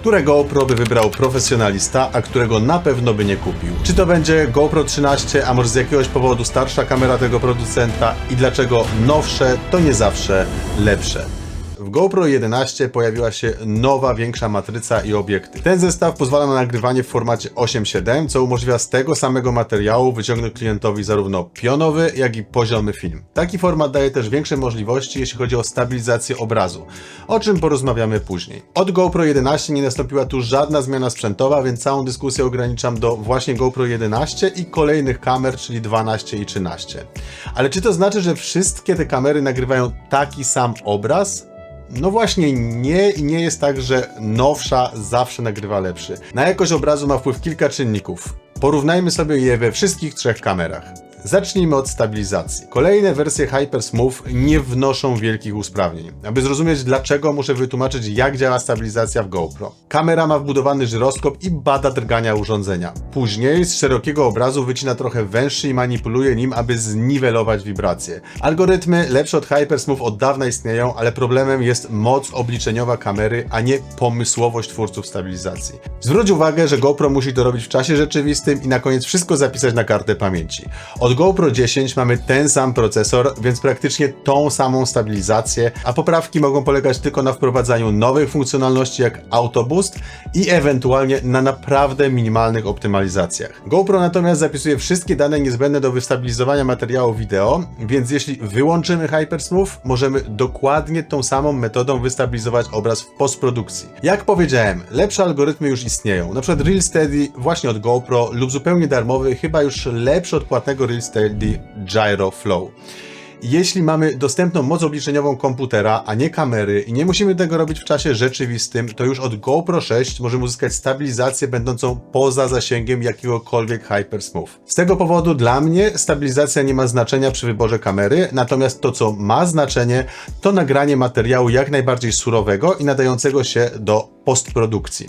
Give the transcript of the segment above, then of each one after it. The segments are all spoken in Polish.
Które GoPro by wybrał profesjonalista, a którego na pewno by nie kupił? Czy to będzie GoPro 13, a może z jakiegoś powodu starsza kamera tego producenta i dlaczego nowsze to nie zawsze lepsze? W GoPro 11 pojawiła się nowa, większa matryca i obiektyw. Ten zestaw pozwala na nagrywanie w formacie 8.7, co umożliwia z tego samego materiału wyciągnąć klientowi zarówno pionowy, jak i poziomy film. Taki format daje też większe możliwości, jeśli chodzi o stabilizację obrazu, o czym porozmawiamy później. Od GoPro 11 nie nastąpiła tu żadna zmiana sprzętowa, więc całą dyskusję ograniczam do właśnie GoPro 11 i kolejnych kamer, czyli 12 i 13. Ale czy to znaczy, że wszystkie te kamery nagrywają taki sam obraz? No właśnie nie i nie jest tak, że nowsza zawsze nagrywa lepszy. Na jakość obrazu ma wpływ kilka czynników. Porównajmy sobie je we wszystkich trzech kamerach. Zacznijmy od stabilizacji. Kolejne wersje Hypersmooth nie wnoszą wielkich usprawnień. Aby zrozumieć dlaczego, muszę wytłumaczyć jak działa stabilizacja w GoPro. Kamera ma wbudowany żyroskop i bada drgania urządzenia. Później z szerokiego obrazu wycina trochę węższy i manipuluje nim, aby zniwelować wibracje. Algorytmy lepsze od Hypersmooth od dawna istnieją, ale problemem jest moc obliczeniowa kamery, a nie pomysłowość twórców stabilizacji. Zwróć uwagę, że GoPro musi to robić w czasie rzeczywistym i na koniec wszystko zapisać na kartę pamięci. Od GoPro 10 mamy ten sam procesor, więc praktycznie tą samą stabilizację, a poprawki mogą polegać tylko na wprowadzaniu nowych funkcjonalności jak Auto Boost i ewentualnie na naprawdę minimalnych optymalizacjach. GoPro natomiast zapisuje wszystkie dane niezbędne do wystabilizowania materiału wideo, więc jeśli wyłączymy Hypersmooth, możemy dokładnie tą samą metodą wystabilizować obraz w postprodukcji. Jak powiedziałem, lepsze algorytmy już istnieją, przykład Real Steady właśnie od GoPro lub zupełnie darmowy, chyba już lepszy od płatnego Real Steady Gyro Flow. Jeśli mamy dostępną moc obliczeniową komputera, a nie kamery i nie musimy tego robić w czasie rzeczywistym, to już od GoPro 6 możemy uzyskać stabilizację będącą poza zasięgiem jakiegokolwiek Hypersmooth. Z tego powodu dla mnie stabilizacja nie ma znaczenia przy wyborze kamery, natomiast to co ma znaczenie to nagranie materiału jak najbardziej surowego i nadającego się do postprodukcji.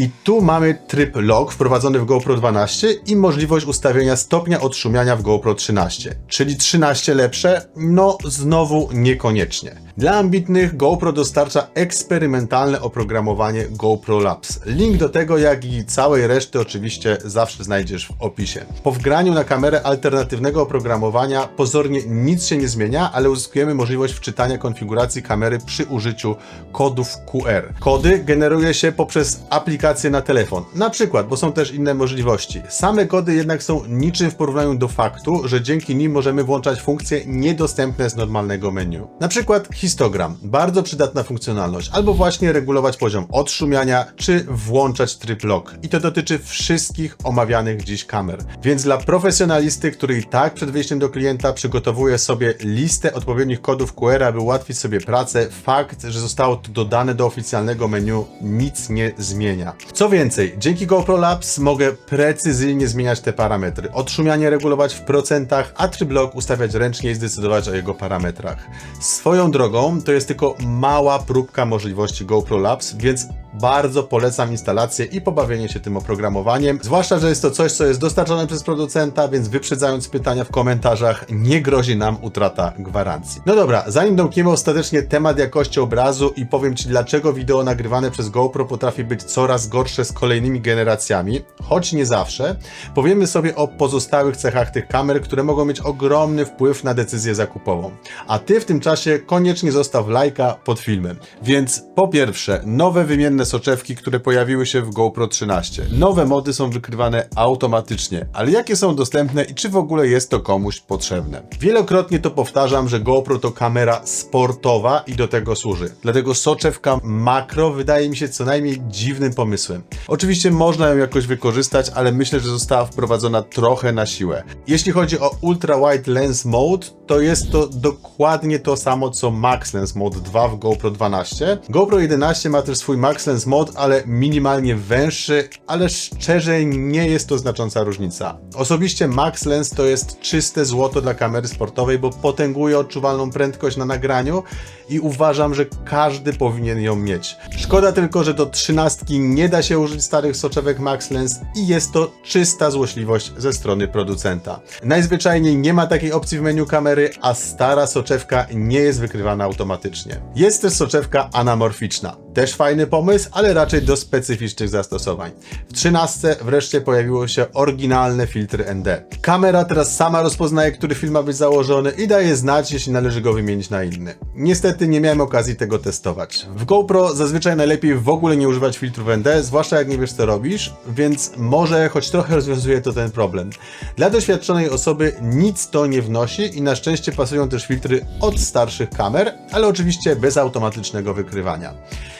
I tu mamy tryb log wprowadzony w GoPro 12 i możliwość ustawienia stopnia odszumiania w GoPro 13. Czyli 13 lepsze? No znowu niekoniecznie. Dla ambitnych GoPro dostarcza eksperymentalne oprogramowanie GoPro Labs. Link do tego, jak i całej reszty oczywiście zawsze znajdziesz w opisie. Po wgraniu na kamerę alternatywnego oprogramowania pozornie nic się nie zmienia, ale uzyskujemy możliwość wczytania konfiguracji kamery przy użyciu kodów QR. Kody generuje się poprzez aplikację na telefon. Na przykład, bo są też inne możliwości. Same kody jednak są niczym w porównaniu do faktu, że dzięki nim możemy włączać funkcje niedostępne z normalnego menu. Na przykład histogram, bardzo przydatna funkcjonalność, albo właśnie regulować poziom odszumiania, czy włączać tryb lock. I to dotyczy wszystkich omawianych dziś kamer. Więc dla profesjonalisty, który i tak przed wyjściem do klienta przygotowuje sobie listę odpowiednich kodów QR, aby ułatwić sobie pracę, fakt, że zostało to dodane do oficjalnego menu, nic nie zmienia. Co więcej, dzięki GoPro Labs mogę precyzyjnie zmieniać te parametry. Odszumianie regulować w procentach, a tryb lock ustawiać ręcznie i zdecydować o jego parametrach. Swoją drogą, to jest tylko mała próbka możliwości GoPro Labs, więc bardzo polecam instalację i pobawienie się tym oprogramowaniem. Zwłaszcza, że jest to coś, co jest dostarczone przez producenta, więc wyprzedzając pytania w komentarzach, nie grozi nam utrata gwarancji. No dobra, zanim domkniemy ostatecznie temat jakości obrazu i powiem Ci, dlaczego wideo nagrywane przez GoPro potrafi być coraz gorsze z kolejnymi generacjami, choć nie zawsze, powiemy sobie o pozostałych cechach tych kamer, które mogą mieć ogromny wpływ na decyzję zakupową. A Ty w tym czasie koniecznie zostaw lajka pod filmem. Więc po pierwsze, nowe wymienne soczewki, które pojawiły się w GoPro 13. Nowe mody są wykrywane automatycznie, ale jakie są dostępne i czy w ogóle jest to komuś potrzebne? Wielokrotnie to powtarzam, że GoPro to kamera sportowa i do tego służy. Dlatego soczewka makro wydaje mi się co najmniej dziwnym pomysłem. Oczywiście można ją jakoś wykorzystać, ale myślę, że została wprowadzona trochę na siłę. Jeśli chodzi o Ultra Wide Lens Mode, to jest to dokładnie to samo co Max Lens Mode 2 w GoPro 12. GoPro 11 ma też swój Max Lens Mode, ale minimalnie węższy, ale szczerze nie jest to znacząca różnica. Osobiście Max Lens to jest czyste złoto dla kamery sportowej, bo potęguje odczuwalną prędkość na nagraniu i uważam, że każdy powinien ją mieć. Szkoda tylko, że do 13 nie da się użyć starych soczewek Max Lens i jest to czysta złośliwość ze strony producenta. Najzwyczajniej nie ma takiej opcji w menu kamery, a stara soczewka nie jest wykrywana automatycznie. Jest też soczewka anamorficzna. Też fajny pomysł, ale raczej do specyficznych zastosowań. W 13 wreszcie pojawiło się oryginalne filtry ND. Kamera teraz sama rozpoznaje, który film ma być założony i daje znać, jeśli należy go wymienić na inny. Niestety nie miałem okazji tego testować. W GoPro zazwyczaj najlepiej w ogóle nie używać filtrów ND, zwłaszcza jak nie wiesz co robisz, więc może choć trochę rozwiązuje to ten problem. Dla doświadczonej osoby nic to nie wnosi i na szczęście pasują też filtry od starszych kamer, ale oczywiście bez automatycznego wykrywania.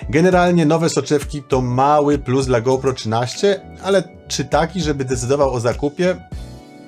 Generalnie nowe soczewki to mały plus dla GoPro 13, ale czy taki, żeby decydował o zakupie?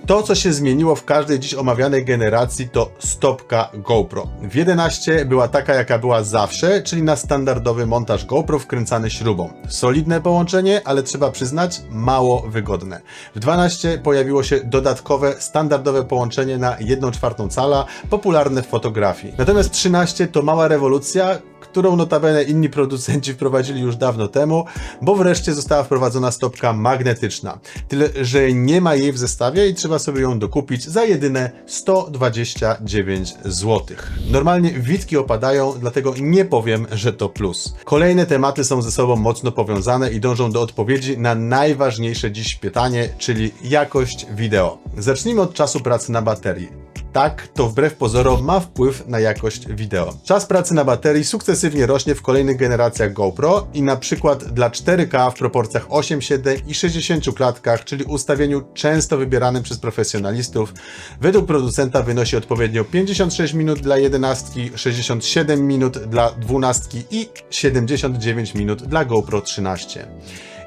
To, co się zmieniło w każdej dziś omawianej generacji, to stopka GoPro. W 11 była taka, jaka była zawsze, czyli na standardowy montaż GoPro wkręcany śrubą. Solidne połączenie, ale trzeba przyznać, mało wygodne. W 12 pojawiło się dodatkowe, standardowe połączenie na 1 czwartą cala, popularne w fotografii. Natomiast 13 to mała rewolucja, którą notabene inni producenci wprowadzili już dawno temu, bo wreszcie została wprowadzona stopka magnetyczna. Tyle, że nie ma jej w zestawie i trzeba sobie ją dokupić za jedyne 129 zł. Normalnie witki opadają, dlatego nie powiem, że to plus. Kolejne tematy są ze sobą mocno powiązane i dążą do odpowiedzi na najważniejsze dziś pytanie, czyli jakość wideo. Zacznijmy od czasu pracy na baterii. Tak, to wbrew pozorom ma wpływ na jakość wideo. Czas pracy na baterii sukcesywnie rośnie w kolejnych generacjach GoPro i na przykład dla 4K w proporcjach 8,7 i 60 klatkach, czyli ustawieniu często wybieranym przez profesjonalistów, według producenta wynosi odpowiednio 56 minut dla 11, 67 minut dla 12 i 79 minut dla GoPro 13.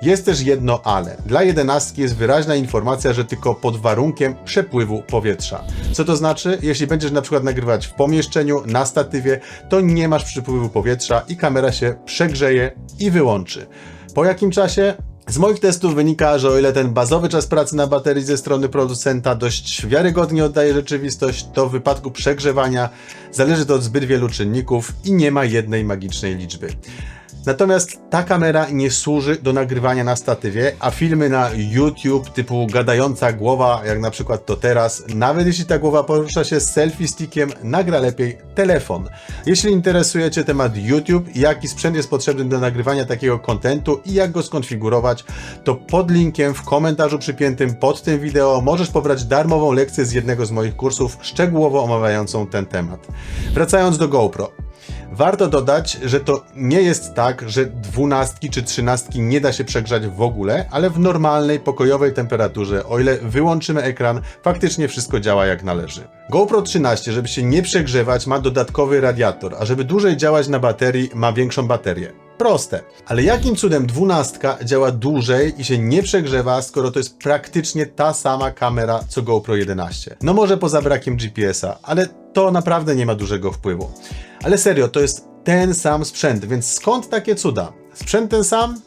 Jest też jedno ale. Dla jedenastki jest wyraźna informacja, że tylko pod warunkiem przepływu powietrza. Co to znaczy? Jeśli będziesz na przykład nagrywać w pomieszczeniu, na statywie, to nie masz przepływu powietrza i kamera się przegrzeje i wyłączy. Po jakim czasie? Z moich testów wynika, że o ile ten bazowy czas pracy na baterii ze strony producenta dość wiarygodnie oddaje rzeczywistość, to w wypadku przegrzewania zależy to od zbyt wielu czynników i nie ma jednej magicznej liczby. Natomiast ta kamera nie służy do nagrywania na statywie, a filmy na YouTube typu gadająca głowa, jak na przykład to teraz, nawet jeśli ta głowa porusza się z selfie stickiem, nagra lepiej telefon. Jeśli interesuje Cię temat YouTube jaki sprzęt jest potrzebny do nagrywania takiego kontentu i jak go skonfigurować, to pod linkiem w komentarzu przypiętym pod tym wideo możesz pobrać darmową lekcję z jednego z moich kursów szczegółowo omawiającą ten temat. Wracając do GoPro. Warto dodać, że to nie jest tak, że dwunastki czy trzynastki nie da się przegrzać w ogóle, ale w normalnej, pokojowej temperaturze, o ile wyłączymy ekran, faktycznie wszystko działa jak należy. GoPro 13, żeby się nie przegrzewać, ma dodatkowy radiator, a żeby dłużej działać na baterii, ma większą baterię. Proste. Ale jakim cudem dwunastka działa dłużej i się nie przegrzewa, skoro to jest praktycznie ta sama kamera co GoPro 11? No może poza brakiem GPS-a, ale to naprawdę nie ma dużego wpływu. Ale serio, to jest ten sam sprzęt, więc skąd takie cuda? Sprzęt ten sam,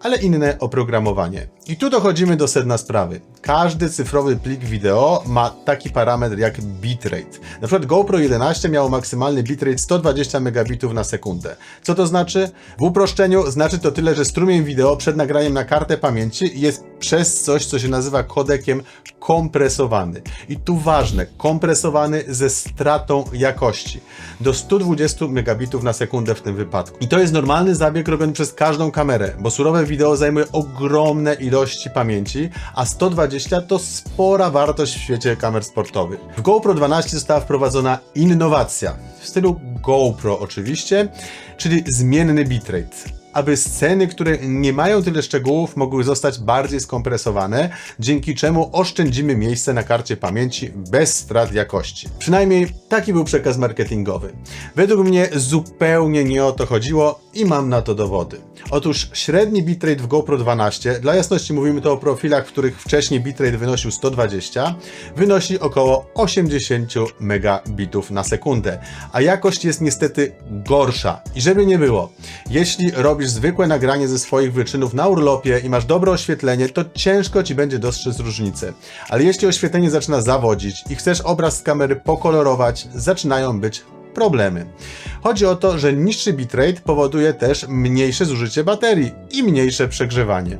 ale inne oprogramowanie. I tu dochodzimy do sedna sprawy. Każdy cyfrowy plik wideo ma taki parametr jak bitrate. Na przykład GoPro 11 miało maksymalny bitrate 120 megabitów na sekundę. Co to znaczy? W uproszczeniu znaczy to tyle, że strumień wideo przed nagraniem na kartę pamięci jest przez coś, co się nazywa kodekiem kompresowany. I tu ważne, kompresowany ze stratą jakości. Do 120 megabitów na sekundę w tym wypadku. I to jest normalny zabieg robiony przez każdą kamerę, bo surowe wideo zajmuje ogromne ilości pamięci, a 120 to spora wartość w świecie kamer sportowych. W GoPro 12 została wprowadzona innowacja w stylu GoPro oczywiście, czyli zmienny bitrate aby sceny, które nie mają tyle szczegółów, mogły zostać bardziej skompresowane, dzięki czemu oszczędzimy miejsce na karcie pamięci bez strat jakości. Przynajmniej taki był przekaz marketingowy. Według mnie zupełnie nie o to chodziło i mam na to dowody. Otóż średni bitrate w GoPro 12, dla jasności mówimy to o profilach, w których wcześniej bitrate wynosił 120, wynosi około 80 megabitów na sekundę, a jakość jest niestety gorsza. I żeby nie było, jeśli robisz zwykłe nagranie ze swoich wyczynów na urlopie i masz dobre oświetlenie, to ciężko ci będzie dostrzec różnicę. Ale jeśli oświetlenie zaczyna zawodzić i chcesz obraz z kamery pokolorować, zaczynają być problemy. Chodzi o to, że niższy bitrate powoduje też mniejsze zużycie baterii i mniejsze przegrzewanie.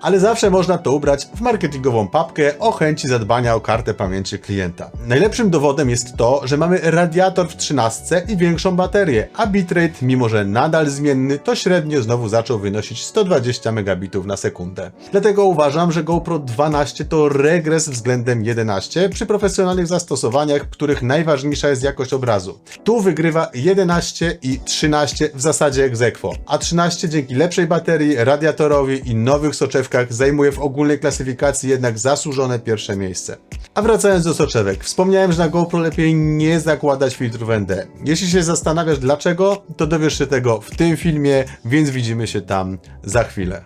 Ale zawsze można to ubrać w marketingową papkę o chęci zadbania o kartę pamięci klienta. Najlepszym dowodem jest to, że mamy radiator w 13 i większą baterię, a bitrate, mimo że nadal zmienny, to średnio znowu zaczął wynosić 120 megabitów na sekundę. Dlatego uważam, że GoPro 12 to regres względem 11 przy profesjonalnych zastosowaniach, w których najważniejsza jest jakość obrazu. Tu wygrywa 11 i 13 w zasadzie aequo, a 13 dzięki lepszej baterii, radiatorowi i nowych soczewkach zajmuje w ogólnej klasyfikacji jednak zasłużone pierwsze miejsce. A wracając do soczewek, wspomniałem, że na GoPro lepiej nie zakładać filtrów ND. Jeśli się zastanawiasz dlaczego, to dowiesz się tego w tym filmie, więc widzimy się tam za chwilę.